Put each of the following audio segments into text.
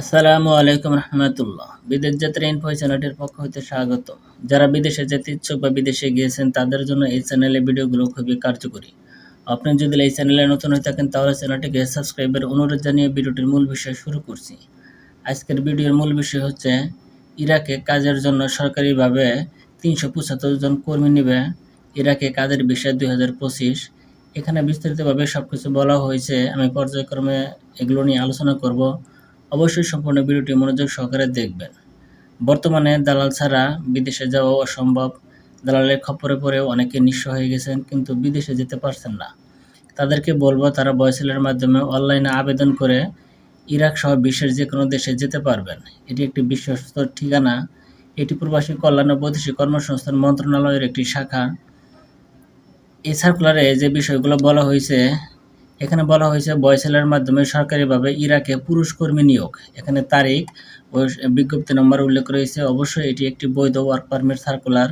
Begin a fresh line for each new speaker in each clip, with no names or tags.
আসসালামু আলাইকুম রহমতুল্লাহ। বিদেশ যাত্রা ইনফো চ্যানেলটির পক্ষ হতে স্বাগত যারা বিদেশে যেতে ইচ্ছুক বা বিদেশে গিয়েছেন, তাদের জন্য এই চ্যানেলে ভিডিওগুলো খুবই কার্যকরী। আপনি যদি এই চ্যানেলে নতুন হয়ে থাকেন, তাহলে চ্যানেলটিকে সাবস্ক্রাইবের অনুরোধ জানিয়ে ভিডিওটির মূল বিষয় শুরু করছি। আজকের ভিডিওর মূল বিষয় হচ্ছে, ইরাকে কাজের জন্য সরকারিভাবে তিনশো পঁচাত্তর জন কর্মী নেবে। ইরাকে কাজের বিষয় দুই হাজার পঁচিশ। এখানে বিস্তারিতভাবে সব কিছু বলা হয়েছে। আমি পর্যায়ক্রমে এগুলো নিয়ে আলোচনা করব। অবশ্যই সম্পূর্ণ ভিডিওটি মনোযোগ সহকারে দেখবেন। বর্তমানে দালাল ছাড়া বিদেশে যাওয়া অসম্ভব। দালালের খপরে পড়ে অনেকে নিঃস্ব হয়ে গেছেন, কিন্তু বিদেশে যেতে পারছেন না। তাদেরকে বলব, তারা বয়সেলের মাধ্যমে অনলাইনে আবেদন করে ইরাক সহ বিশ্বের যে কোনো দেশে যেতে পারবেন। এটি একটি বিশ্বস্ত ঠিকানা। এটি প্রবাসী কল্যাণ ও বৈদেশিক কর্মসংস্থান মন্ত্রণালয়ের একটি শাখা। এই সার্কুলারে যে বিষয়গুলো বলা হয়েছে এখানে বলা হয়েছে বয়সেলের মাধ্যমে সরকারিভাবে ইরাকে পুরুষ কর্মী নিয়োগ। এখানে তারিখ ও বিজ্ঞপ্তি নম্বর উল্লেখ রয়েছে। অবশ্যই এটি একটি বৈধ ওয়ার্ক পারমিট সার্কুলার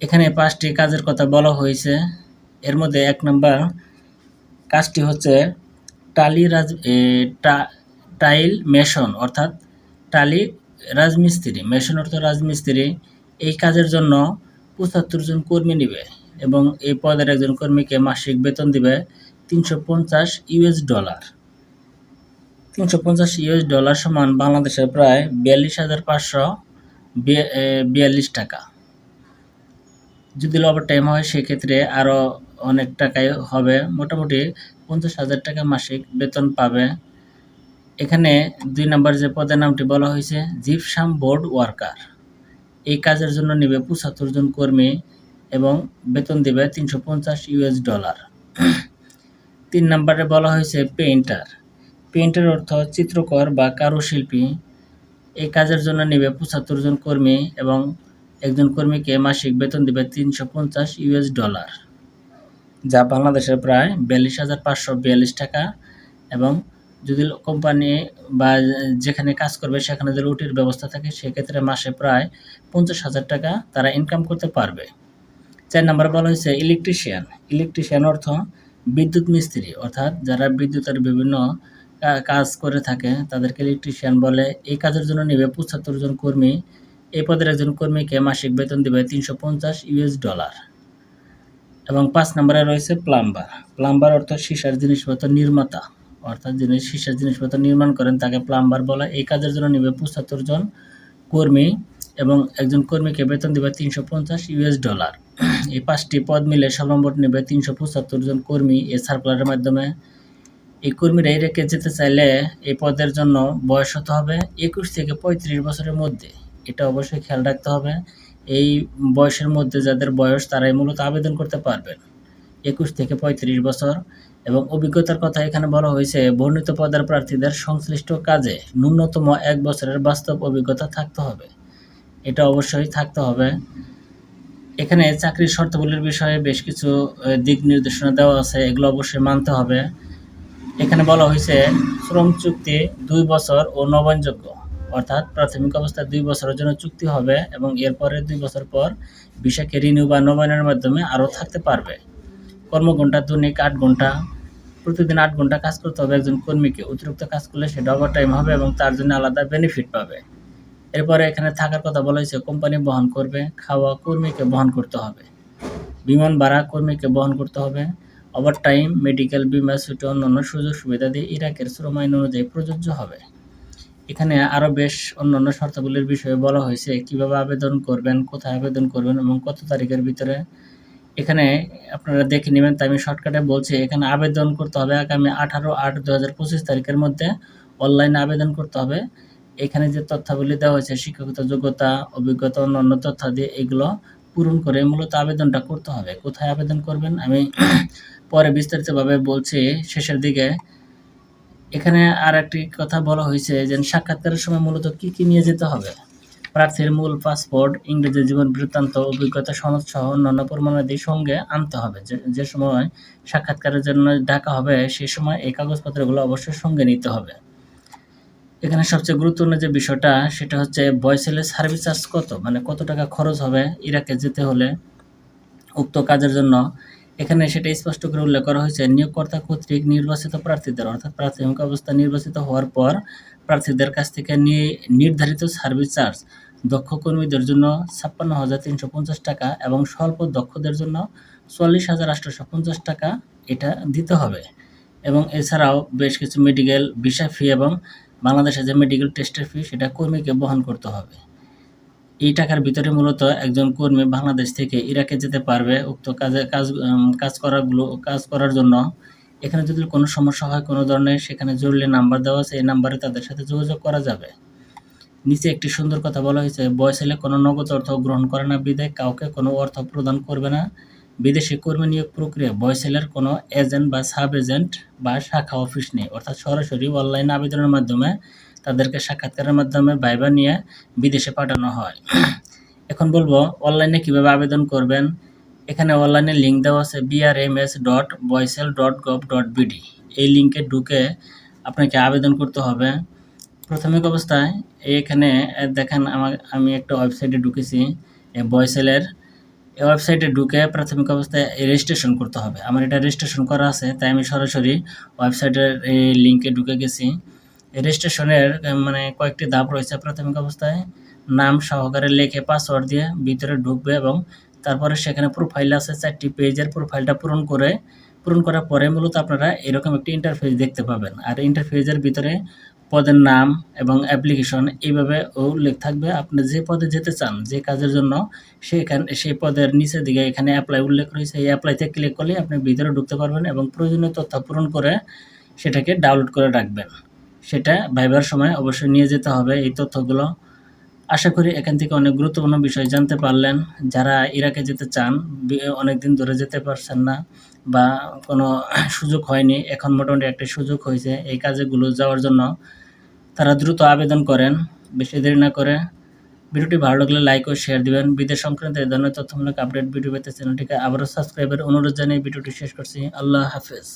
এখানে পাঁচটি কাজের কথা বলা হয়েছে। এর মধ্যে এক নম্বর কাজটি হচ্ছে টালি রাজ টাইল মেশন, অর্থাৎ টালি রাজমিস্ত্রি। মেশন অর্থ রাজমিস্ত্রি। এই কাজের জন্য পঁচাত্তর জন কর্মী নিবে এবং এই পদের একজন কর্মীকে মাসিক বেতন দিবে। তিনশো পঞ্চাশ ইউএস ডলার। তিনশো পঞ্চাশ ইউএস ডলার সমান বাংলাদেশের প্রায় বিয়াল্লিশ হাজার পাঁচশো বিয়াল্লিশ টাকা। যদি ওভার টাইম হয়, সেক্ষেত্রে আরও অনেক টাকাই হবে। মোটামুটি পঞ্চাশ হাজার টাকা মাসিক বেতন পাবে। এখানে দুই নম্বর যে পদের নামটি বলা হয়েছে, জিপসাম বোর্ড ওয়ার্কার। এই কাজের জন্য নেবে পঁচাত্তর জন কর্মী এবং বেতন দেবে তিনশো পঞ্চাশ ইউএস ডলার। তিন নম্বরে বলা হয়েছে পেইন্টার। পেইন্টার অর্থ চিত্রকর বা কারুশিল্পী। এই কাজের জন্য নেবে পঁচাত্তর জন কর্মী এবং একজন কর্মীকে মাসিক বেতন দেবে তিনশো পঞ্চাশ ইউএস ডলার, যা বাংলাদেশের প্রায় বিয়াল্লিশ হাজার পাঁচশো বিয়াল্লিশ টাকা এবং যদি কোম্পানি বা যেখানে কাজ করবে সেখানে যদি রুটির ব্যবস্থা থাকে, সেক্ষেত্রে মাসে প্রায় পঞ্চাশ হাজার টাকা তারা ইনকাম করতে পারবে। চার নম্বর বলা হয়েছে ইলেকট্রিশিয়ান ইলেকট্রিশিয়ান অর্থ বিদ্যুৎ মিস্ত্রি, অর্থাৎ যারা বিদ্যুতের বিভিন্ন কাজ করে থাকে, তাদেরকে ইলেকট্রিশিয়ান বলে। এই কাজের জন্য নেবে পঁচাত্তর জন কর্মী। এই পদের একজন কর্মীকে মাসিক বেতন দেবে তিনশো পঞ্চাশ ইউএস ডলার। এবং পাঁচ নম্বরে রয়েছে প্লাম্বার। প্লাম্বার অর্থ সিসার জিনিসপত্র নির্মাতা। অর্থাৎ যিনি সিসার জিনিসপত্র নির্মাণ করেন, তাকে প্লাম্বার বলা। এই কাজের জন্য নেবে পঁচাত্তর জন কর্মী এবং একজন কর্মীকে বেতন দেবে তিনশো পঞ্চাশ ইউএস ডলার। এই পাঁচটি পদ মিলে সর্বমোট নেবে তিনশো পঁচাত্তর জন কর্মী এই সার্কুলারের মাধ্যমে। এই কর্মীরা এই রেখে যেতে চাইলে এই পদের জন্য বয়স হতে হবে একুশ থেকে পঁয়ত্রিশ বছরের মধ্যে। এটা অবশ্যই খেয়াল রাখতে হবে। এই বয়সের মধ্যে যাদের বয়স, তারাই মূলত আবেদন করতে পারবেন। একুশ থেকে পঁয়ত্রিশ বছর এবং অভিজ্ঞতার কথা এখানে বলা হয়েছে, বর্ণিত পদের প্রার্থীদের সংশ্লিষ্ট কাজে ন্যূনতম এক বছরের বাস্তব অভিজ্ঞতা থাকতে হবে। এটা অবশ্যই থাকতে হবে। এখানে চাকরির শর্তাবলীর বিষয়ে বেশ কিছু দিক নির্দেশনা দেওয়া আছে, এগুলো অবশ্যই মানতে হবে। এখানে বলা হয়েছে, শ্রম চুক্তি দুই বছর ও নবায়নযোগ্য, অর্থাৎ প্রাথমিক অবস্থায় দুই বছরের জন্য চুক্তি হবে এবং এরপরে দুই বছর পর বিষয়কে রিনিউ বা নবায়নের মাধ্যমে আরও থাকতে পারবে। কর্মঘণ্টা দৈনিক আট ঘণ্টা প্রতিদিন আট ঘণ্টা কাজ করতে হবে, একজন কর্মীকে অতিরিক্ত কাজ করলে সেটা ওভার টাইম হবে এবং তার জন্য আলাদা বেনিফিট পাবে। এরপরে এখানে থাকার কথা বলা হয়েছে, কোম্পানি বহন করবে, খাওয়া কর্মীকে বহন করতে হবে। বিমান ভাড়া কর্মীকে বহন করতে হবে। ওভার টাইম মেডিকেল, বিমা, ছুটি, অন্যান্য সুযোগ সুবিধা দিয়ে ইরাকের শ্রম আইন অনুযায়ী প্রযোজ্য হবে। এখানে আরও বেশ অন্যান্য শর্তাবলীর বিষয়ে বলা হয়েছে, কীভাবে আবেদন করবেন, কোথায় আবেদন করবেন এবং কত তারিখের ভিতরে। এখানে আপনারা দেখে নেবেন তাই আমি শর্টকাটে বলছি, এখানে আবেদন করতে হবে আগামী আঠারো আট দু হাজার পঁচিশ তারিখের মধ্যে। অনলাইনে আবেদন করতে হবে। এখানে যে তথ্যাবলী দেওয়া হয়েছে, শিক্ষাগত যোগ্যতা, অভিজ্ঞতা, অন্যান্য তথ্যাদি এগুলো পূরণ করে মূলত আবেদনটা করতে হবে। কোথায় আবেদন করবেন? আমি পরে বিস্তারিতভাবে বলছি। শেষের দিকে এখানে আর একটি কথা বলা হয়েছে যে, সাক্ষাৎকারের সময় মূলত কি কি নিয়ে যেতে হবে? প্রার্থীর মূল পাসপোর্ট, ইংরেজি জীবন বৃত্তান্ত, অভিজ্ঞতা সনদ সহ অন্যান্য প্রমাণাদি সঙ্গে আনতে হবে। যে সময় সাক্ষাৎকারের জন্য ডাকা হবে, সে সময় এই কাগজপত্রগুলো অবশ্যই সঙ্গে নিতে হবে। এখানে সবচেয়ে গুরুত্বপূর্ণ যে বিষয়টা, সেটা হচ্ছে বয়সেলের সার্ভিস চার্জ কত? মানে কত টাকা খরচ হবে ইরাকে যেতে হলে উক্ত কাজের জন্য? এখানে সেটা স্পষ্ট করে উল্লেখ করা হয়েছে, নিয়োগকর্তা কর্তৃক নির্বাচিত প্রার্থীদের, অর্থাৎ প্রাথমিক অবস্থা নির্বাচিত হওয়ার পর প্রার্থীদের কাছ থেকে নির্ধারিত সার্ভিস চার্জ দক্ষ কর্মীদের জন্য ছাপ্পান্ন হাজার তিনশো পঞ্চাশ টাকা এবং স্বল্প দক্ষদের জন্য চল্লিশ হাজার আটশোশো পঞ্চাশ টাকা এটা দিতে হবে। এবং এছাড়াও বেশ কিছু মেডিকেল ভিসা ফি এবং বাংলাদেশে যে মেডিকেল টেস্টের ফি সেটা কর্মীকে বহন করতে হবে। এই টাকার ভিতরে মূলত একজন কর্মী বাংলাদেশ থেকে ইরাকে যেতে পারবে, উক্ত কাজে কাজ কাজ করাগুলো, কাজ করার জন্য। এখানে যদি কোনো সমস্যা হয় কোনো ধরনের, সেখানে জরুরি নাম্বার দেওয়া আছে, এই নাম্বারে তাদের সাথে যোগাযোগ করা যাবে। নিচে একটি সুন্দর কথা বলা হয়েছে, বয়স বয়সেলে কোনো নগদ অর্থ গ্রহণ করে না বিদায় কাউকে কোনো অর্থ প্রদান করবে না। বিদেশি কর্মী নিয়োগ প্রক্রিয়া বয়সেলের কোনো এজেন্ট বা সাব এজেন্ট বা শাখা অফিস নেই। অর্থাৎ সরাসরি অনলাইন আবেদনের মাধ্যমে তাদেরকে সাক্ষাৎকারের মাধ্যমে ভাইবা নিয়ে বিদেশে পাঠানো হয়। এখন বলব, অনলাইনে কীভাবে আবেদন করবেন? এখানে অনলাইনে লিঙ্ক দেওয়া আছে BRMS dot BOESL dot gov dot BD এই লিঙ্কে ঢুকে আপনাকে আবেদন করতে হবে। প্রাথমিক অবস্থায় এখানে দেখেন আমার আমি একটা ওয়েবসাইটে ঢুকেছি বয়সেলের ওয়েবসাইটে ঢুকে প্রাথমিক অবস্থায় রেজিস্ট্রেশন করতে হবে। আমার এটা রেজিস্ট্রেশন করা আছে, তাই আমি সরাসরি ওয়েবসাইটের এই লিঙ্কে ঢুকে গেছি। রেজিস্ট্রেশনের মানে কয়েকটি ধাপ রয়েছে প্রাথমিক অবস্থায়। নাম সহকারে লেখে পাসওয়ার্ড দিয়ে ভিতরে ঢুকবে এবং তারপরে সেখানে প্রোফাইল আছে, চারটি পেজের প্রোফাইলটা পূরণ করে, পূরণ করার পরে মূলত আপনারা এরকম একটি ইন্টারফেস দেখতে পাবেন। আর ইন্টারফেসের ভিতরে পদের নাম এবং অ্যাপ্লিকেশন এইভাবে উল্লেখ থাকবে। আপনি যে পদে যেতে চান, যে কাজের জন্য, সেখানে, সেই পদের নিচের দিকে এখানে অ্যাপ্লাই উল্লেখ রয়েছে। এই অ্যাপ্লাইতে ক্লিক করলে আপনি ভিতরে ঢুকতে পারবেন এবং প্রয়োজনীয় তথ্য পূরণ করে সেটাকে ডাউনলোড করে রাখবেন। সেটা ভাইবার সময় অবশ্যই নিয়ে যেতে হবে এই তথ্যগুলো। আশা করি এখান থেকে অনেক গুরুত্বপূর্ণ বিষয় জানতে পারলেন। যারা ইরাকে যেতে চান অনেক দিন ধরে যেতে পারছেন না বা কোনো সুযোগ হয়নি, এখন মোটামুটি একটা সুযোগ হয়েছে এই কাজেগুলো যাওয়ার জন্য। তারা দ্রুত আবেদন করেন, বেশি দেরি না করে। ভিডিওটি ভালো লাগলে লাইক ও শেয়ার দিবেন। বিদেশ সংক্রান্ত এই ধরনের তথ্যমূলক আপডেট ভিডিও পেতে চ্যানেলটিকে আবারও সাবস্ক্রাইবের অনুরোধ জানিয়ে ভিডিওটি শেষ করছি। আল্লাহ হাফেজ।